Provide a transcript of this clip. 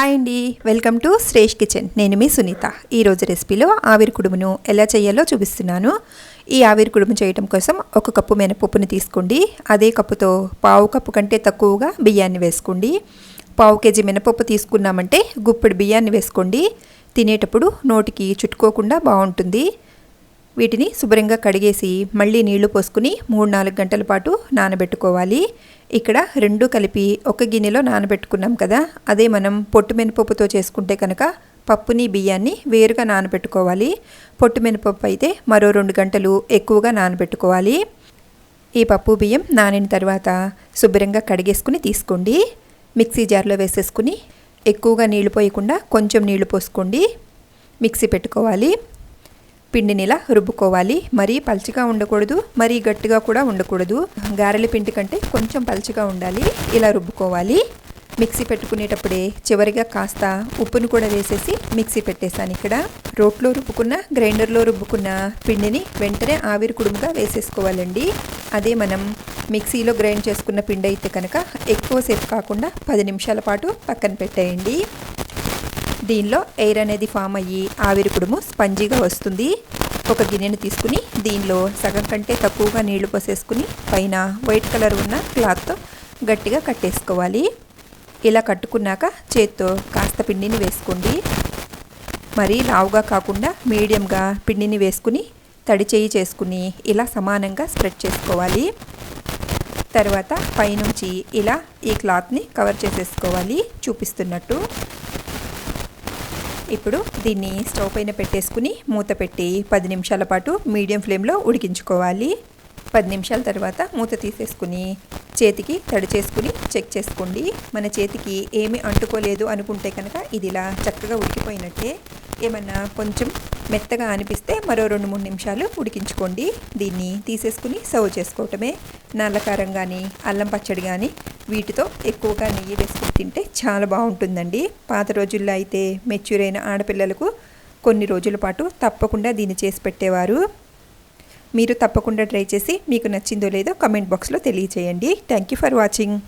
Hi అండి. Welcome to Shresh kitchen. నేను మీ సునీత. ఈరోజు రెసిపీలో ఆవిరి కుడుమును ఎలా చేయాలో చూపిస్తున్నాను. ఈ ఆవిరి కుడుము చేయటం కోసం ఒక కప్పు మినపప్పుని తీసుకోండి. అదే కప్పుతో పావు కప్పు కంటే తక్కువగా బియ్యాన్ని వేసుకోండి. పావు కేజీ మినపప్పు తీసుకున్నామంటే గుప్పెడు బియ్యాన్ని వేసుకోండి. తినేటప్పుడు నోటికి చుట్టుకోకుండా బాగుంటుంది. వీటిని శుభ్రంగా కడిగేసి మళ్ళీ నీళ్ళు పోసుకుని మూడు నాలుగు గంటల పాటు నానబెట్టుకోవాలి. ఇక్కడ రెండు కలిపి ఒక గిన్నెలో నానబెట్టుకున్నాం కదా అదే మనం పొట్టు మినపప్పుతో చేసుకుంటే కనుక పప్పుని బియ్యాన్ని వేరుగా నానబెట్టుకోవాలి. పొట్టు మినపప్పు అయితే మరో రెండు గంటలు ఎక్కువగా నానబెట్టుకోవాలి. ఈ పప్పు బియ్యం నానిన తర్వాత శుభ్రంగా కడిగేసుకుని తీసుకోండి. మిక్సీ జార్లో వేసేసుకుని ఎక్కువగా నీళ్ళు పోయకుండా కొంచెం నీళ్ళు పోసుకోండి. మిక్సీ పెట్టుకోవాలి. పిండిని ఇలా రుబ్బుకోవాలి. మరీ పల్చగా ఉండకూడదు మరీ గట్టిగా కూడా ఉండకూడదు. గారెల పిండి కంటే కొంచెం పల్చగా ఉండాలి. ఇలా రుబ్బుకోవాలి. మిక్సీ పెట్టుకునేటప్పుడే చివరిగా కాస్త ఉప్పును కూడా వేసేసి మిక్సీ పెట్టేశాను ఇక్కడ. రోట్లో రుబ్బుకున్న గ్రైండర్లో రుబ్బుకున్న పిండిని వెంటనే ఆవిరి కుడుముగా వేసేసుకోవాలండి. అదే మనం మిక్సీలో గ్రైండ్ చేసుకున్న పిండి అయితే కనుక ఎక్కువసేపు కాకుండా పది నిమిషాల పాటు పక్కన పెట్టేయండి. దీనిలో ఎయిర్ అనేది ఫామ్ అయ్యి ఆవిరి కుడుము స్పంజీగా వస్తుంది. ఒక గిన్నెను తీసుకుని దీనిలో సగం కంటే తక్కువగా నీళ్ళు పోసేసుకుని పైన వైట్ కలర్ ఉన్న క్లాత్తో గట్టిగా కట్టేసుకోవాలి. ఇలా కట్టుకున్నాక చేత్తో కాస్త పిండిని వేసుకోండి. మరీ లావుగా కాకుండా మీడియంగా పిండిని వేసుకుని తడి చేయి చేసుకుని ఇలా సమానంగా స్ప్రెడ్ చేసుకోవాలి. తర్వాత పైనుంచి ఇలా ఈ క్లాత్ని కవర్ చేసేసుకోవాలి. చూపిస్తున్నట్టు. ఇప్పుడు దీన్ని స్టవ్ పైన పెట్టేసుకుని మూత పెట్టి పది నిమిషాల పాటు మీడియం ఫ్లేమ్లో ఉడికించుకోవాలి. పది నిమిషాల తర్వాత మూత తీసేసుకుని చేతికి తడి చేసుకుని చెక్ చేసుకోండి. మన చేతికి ఏమి అంటుకోలేదు అనుకుంటే కనుక ఇది ఇలా చక్కగా ఉడికిపోయినట్టే. ఏమన్నా కొంచెం మెత్తగా అనిపిస్తే మరో రెండు మూడు నిమిషాలు ఉడికించుకోండి. దీన్ని తీసేసుకుని సర్వ్ చేసుకోవటమే. నల్లకారం కానీ అల్లం పచ్చడి కానీ వీటితో ఎక్కువగా నెయ్యి వేసుకుని తింటే చాలా బాగుంటుందండి. పాత రోజుల్లో అయితే మెచ్యూర్ అయిన ఆడపిల్లలకు కొన్ని రోజుల పాటు తప్పకుండా దీన్ని చేసి పెట్టేవారు. మీరు తప్పకుండా ట్రై చేసి మీకు నచ్చిందో లేదో కమెంట్ బాక్స్లో తెలియచేయండి. Thank you for watching.